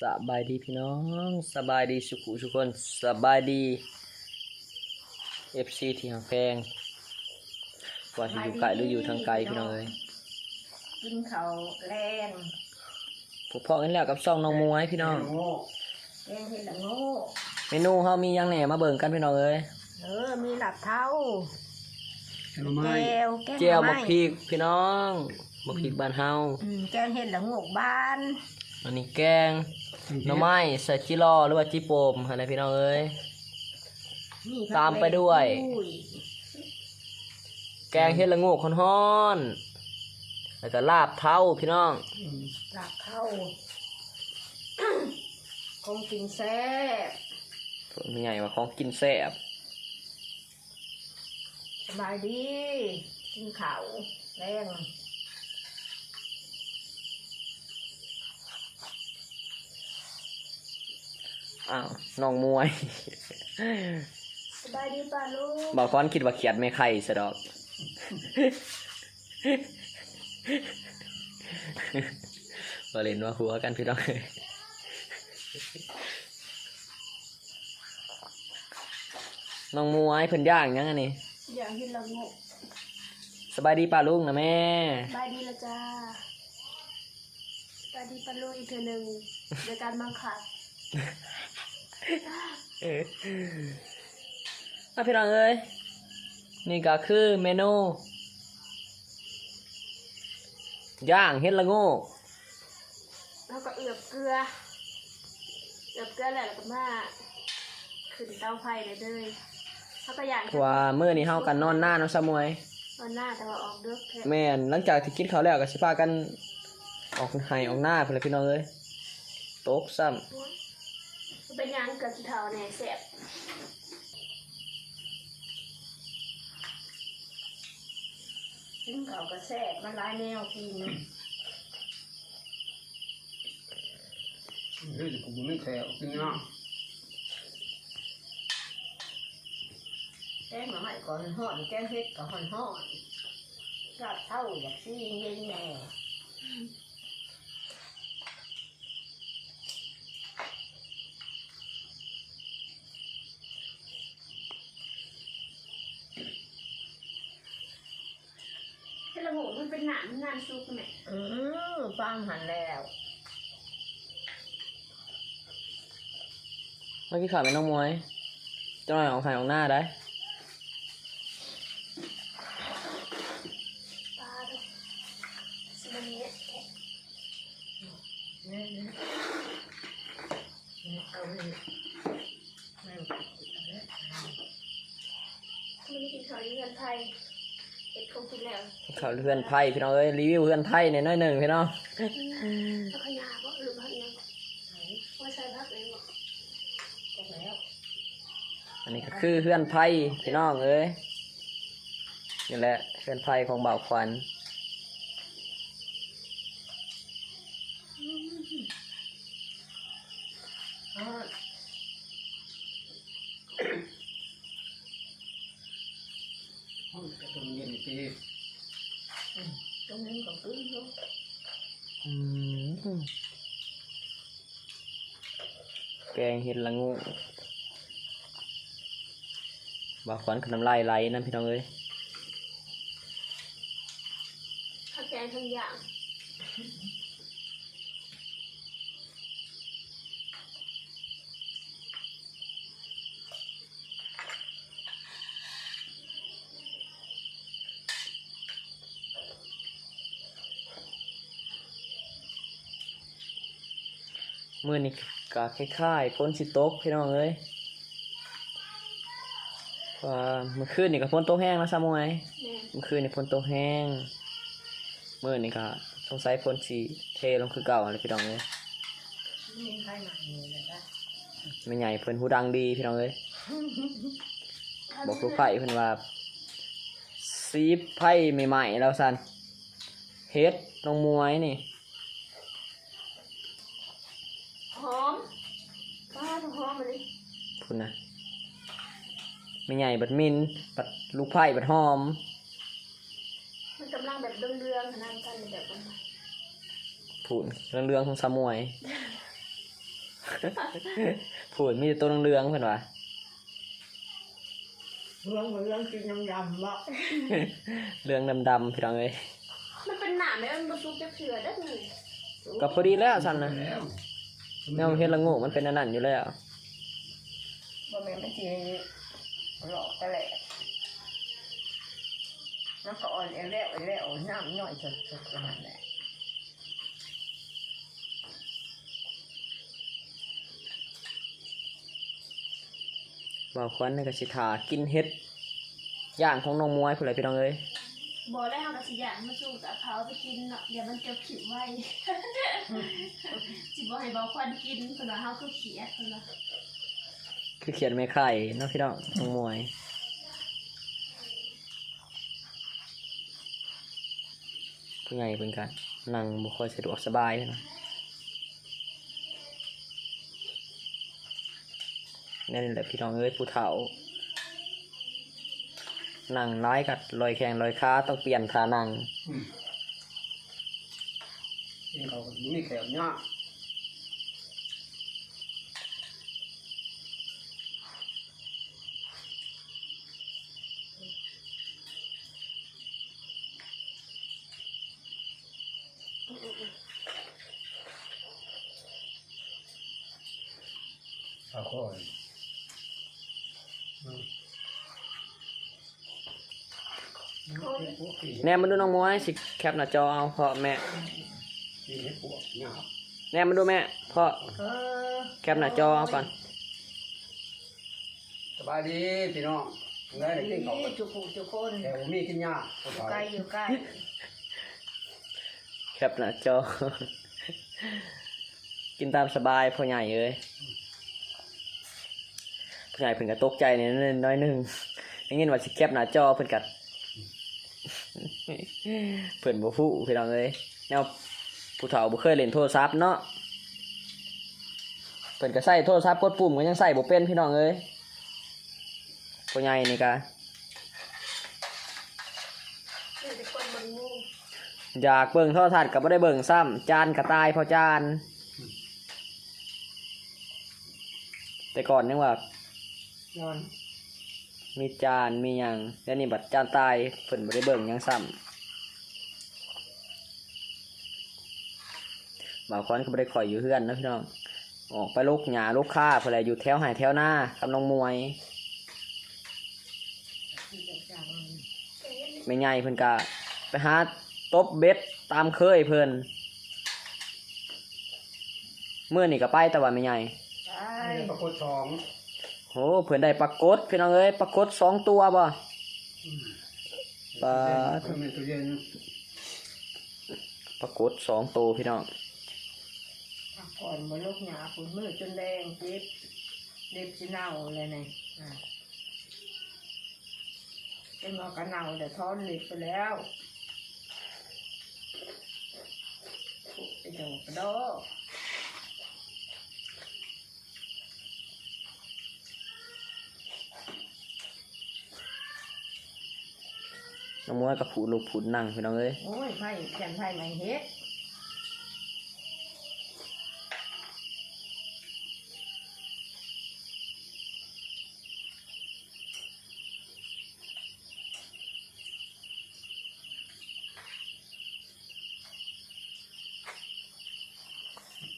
สบายดีพี่น้องสบายดีสุขุทุกคนสบายดีเอฟซีที่ห่างแพงว่าที่อยู่ไกลหรืออยู่ทางไกลพี่น้องเอ้ยกินเขาวแรงพวกพ่อกันแล้วกับซ่องน้องมวยพี่น้องแกงเห็ดละโง่เมนูเฮามีหยังแหน่มาเบิ่งกันพี่น้องเอ้ยเออมีหลับเท้าหน่อไม้แจวแกงเจียวหบัน่อกไม้พริกพี่น้องบักพริกบ้านเฮาอืมแกงเห็ดละโง่บ้านอันนี้แกง หน่อไม้ใส่จิรอหรือว่าจิโปมอะไรพี่น้องเอ้ย นี่ตามไปด้วยอุ้ยแกงเฮ็ดละโงูกฮ้อนๆแล้วก็ลาบเท้าพี่น้องอืมหลับเท้า คงกินแซ่บมันใหญ่ว่าของกินแซ่บสบายดี กินเขาวแรง อ้าวน้องมวยสบายดีป่ะลูกบอกค้อนคิดว่าเขียดไม่ไข่ซะดอก บอเล่นว่าหัวกันพี่น้องน้องมวยเพิ่นย่างยังอันนี้อย่างเห็ดละโง่สบายดีป่าลุงนะแม่สบายดีละจ้าสบายดีปะลูกอีกเทอหนึ่งในการบังคับ เอออะพี่น้องเอ้ยนี่ก็คือเมนูย่างเฮ็ดละโง่แล้วก็เอือบเกลือเอือบเกลือแหละแล้วก็มาขึ้นเตาไฟเลยเลยแล้วก็อย่างเพราะว่าเมื่อนี้เฮากันนอนหน้าเนาะสมวยวันหน้าแต่ว่าออกเดือกแท้แม่นหลังจากที่กินข้าวแล้วก็สิพากัน ออกไห้ออกหน้าเพิ่นแหละพี่น้องเอ้ยตกซ้ำ เป็นหยังเกิดขี้เท้าแหน่แสบกินเขาวก็แซ่บมันหลายแนวกินเฮ้ยผมไม่แถวกินเนาะแกงหน่อไม้ก่อนห่อนแกงเห็ดก็ห่อนห่อนหลับเท้าอยากซีเย็นแน่ ให้ระบบ มันเป็นหนามมันนานซุกไหมอือฟังหันแล้วเมื่อกี้ข่าวเป็นน้องมวยเจ้าหน่อยออกไห้ออกหน้าได้ปลาดูสมันเนี้ยนี่นี่นี่เอาไปไม่เอาแล้วมันกินข้าวเรือนไทย เอ็ดคงกินแล้วข่าวเพื่อนไพ่พี่น้องเอ้ยรีวิวเพื่อนไพ่ในน้อยหนึ่งพี่น้องแล้วขยาก็ลืมพักยังว่าใส่พักเลยบอกก็แล้วอันนี้ก็คือเพื่อนไพ่พี่น้องเอ้ยนี่แหละเพื่อนไพ่ของบ่าวควันอ๋อ ห้องกระตุ้นเย็นปี ตรงนี้ก็ขึ้นอยู่ อืม แกงเห็ดละงูบาขวันขนมลายไหลนั่นพี่น้องเอ้ยข้าวแกงทั้งอย่าง มื่อนี้ก็คล้ายๆพ้นสิตกพี่น้องเอ้ยว่าเมื่อคืนนี่ก็พ้นโตกแห้งแล้วซะมวยแม่เมื่อคืนนี่พ้นโตกแห้งเมื่อนี่ก็สงสัยพ้นสีเทลงคือเก่าอะไรพี่น้องเอ้ยไม่มีใครมาเลยนะไม่ใหญ่เพิ่นหูดังดีพี่น้องเอ้ยบอกลูกไผ่เพิ่นว่าซีบไผ่ใหม่ๆแล้วสันเฮ็ดน้องมวยนี่ หอมป้าต้องหอมมาเลย พุ่นนะไม่ใหญ่บัดมินบัดลูกไผ่บัดหอม มันกำลังแบบเรืองๆขนาดกันแบบว่าผุนเรื่องเรื่องของสามวย พูดมีแต่ตัวเหลืองๆเพิ่นว่าเรื่องเรื่องกินน้ำยำบ่เหลืองดำๆพี่น้องเอ้ยมันเป็นหนามไหมมันบรซุกจะเถื่อได้ไงก็พอดีแล้วซั่นนะแล้วแนวเฮ็ดละโงูมันเป็นอันนั้นอยู่แล้ว บ่แม่นมันสิหลอกแต่แหละมันก็อ่อนแอแล้วแอแล้วน้ำย่อยสดๆขนาดนั้นบ่าวควันนี่ก็สิทากินเฮ็ดย่างของน้องมวยพุ่นแหละพี่น้องเอ้ยบอได้ทำกระสิยานมาสู้กับเขาไปกินเนาะเดี๋ยวมันจะผิวไว้จิบอกให้เบาควันกินเพื่อนว่าเขาคือเขียดเพื่อนว่า คือเขียนไม่ไข่นาะพี่น้องน้องมวยผู้ใหญ่เป็นกันนั่งบ่ค่อยสะดวกสบายนะนั่นแหละพี่น้องเอ้ยผู้เฒ่านั่งร้ายกัดลอยแข้งลอยขาต้องเปลี่ยนท่านั่งอืมเขาก็บ่แขวเนี่ยเอาข้อยอืมเฮ็ดพวกที่แนมมาดูน้องมวยสิแคปหน้าจอเอาเพราะแม่ที่เฮ็ดพวกเนี่ยแนมมาดูแม่เพราะเออแคปหน้าจอเอาก่อนสบายดีพี่น้องได้ได้กินข้าวกันจุกผู้จุกคนแต่ผมมีกินยาคนอยู่ไทใกล้ยอยู่ใกล้แคปหน้าจอ กินตามสบายพ่อใหญ่เอ้ย พ่อใหญ่เพิ่นก็ตกใจนิดนึงน้อยหนึงได้ยินว่าสิแคปหน้าจอเพิ่นกัดเพิ่นบ่ฮู้พี่น้องเอ้ยแนวผู้เฒ่าบ่เคยเล่นโทรศัพท์เนาะเพิ่นก็ใช้โทรศัพท์กดปุ่มก็ยังใช้บ่เป็นพี่น้องเอ้ยพ่ใหญ่นี่ก็เดี๋ยวจะอยากเบิ่งโทรทัศน์ก็บ่ได้เบิ่งซ้ำจานก็ตายพอจาน แต่ก่อนยังว่า นอน มีจานมีหยังแล้วนี่บัดจานตายเพิ่นบ่ได้เบิ่งหยังซ้ำบ่าวคอนก็บ่ได้ข่อยอยู่เฮือนเนาะพี่น้องออกไปลูกหญ้าลูกค้าเพิ่นแหละอยู่แถวไห้แถวหน้ากับน้องมวยที่จะจังแม่ใหญ่เพิ่นก็ไปหาตบเบ็ดตามเคยเพิ่นเมื่อนี่ก็ไปแต่ว่าแม่ใหญ่ใช่ได้ปรากฏสอง โหเพื่อนได้ปรากฏพี่น้องเอ้ยปรากฏสองตัวบ่ปลาปรากฏสองตัวพี่น้องก่อนบนโลกหยาฝุ่นมือจนแดงเจ็บเด็บจะเน่าเลยนี่อะเป็นหมอกระเน่าแต่ทอนเล็บไปแล้วไปโดดกระโด น้องมวยกับผูลูกผูนั่งพี่น้องเอ้ยโอ้ยไผ่แขนไผ่ไม่เฮ็ด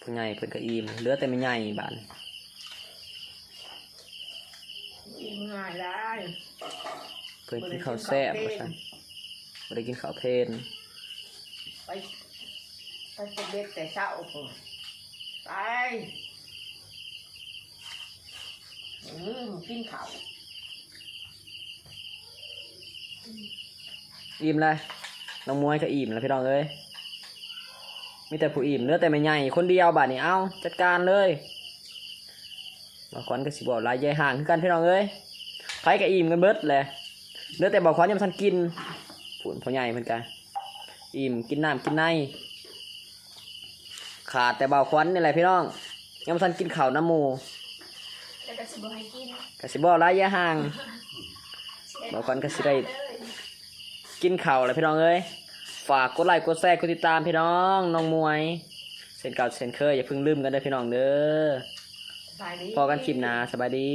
ผู้ใหญ่เพิ่นก็อิ่มเหลือแต่ไม่ใหญ่บาดนี้กินง่ายได้เพิ่นกินข้าวแซ่บว่าซั่นบ่ ได้กินข้าวเพลนไปไปเป็นเด็กแต่เช้าพุ่นไปอืมกินข้าวอิ่มเลยน้องมวยก็อิ่มแล้วพี่น้องเอ้ยมีแต่ผู้อิ่มเหลือแต่ไม่ใหญ่คนเดียวบาดนี้เอ้าจัดการเลยบางคนก็สิบอกหลายยายห่างคือกันพี่น้องเอ้ยไผก็อิ่มกันเบิดแหละเหลือแต่บอกขอนยังบ่ทันกิน ผู้พ่อใหญ่เพิ่นก็อิ่มกินน้ำกินในขาดแต่เบาควันนี่แหละพี่น้องยังบ่ทันกินข้าวน้ำมูแล้วก็สิบอกให้กินก็สิบอกหลายยายห่างเบอกก่อนก็สิได้กินข้าวแล้วพี่น้องเอ้ยฝากกดไลค์กดแชร์กดติดตามพี่น้องน้องมวยเส้นเก่าเส้นเคยอย่าเพิ่งลืมกันเด้อพี่น้องเด้อพอกันคลิปหน้าสบายดี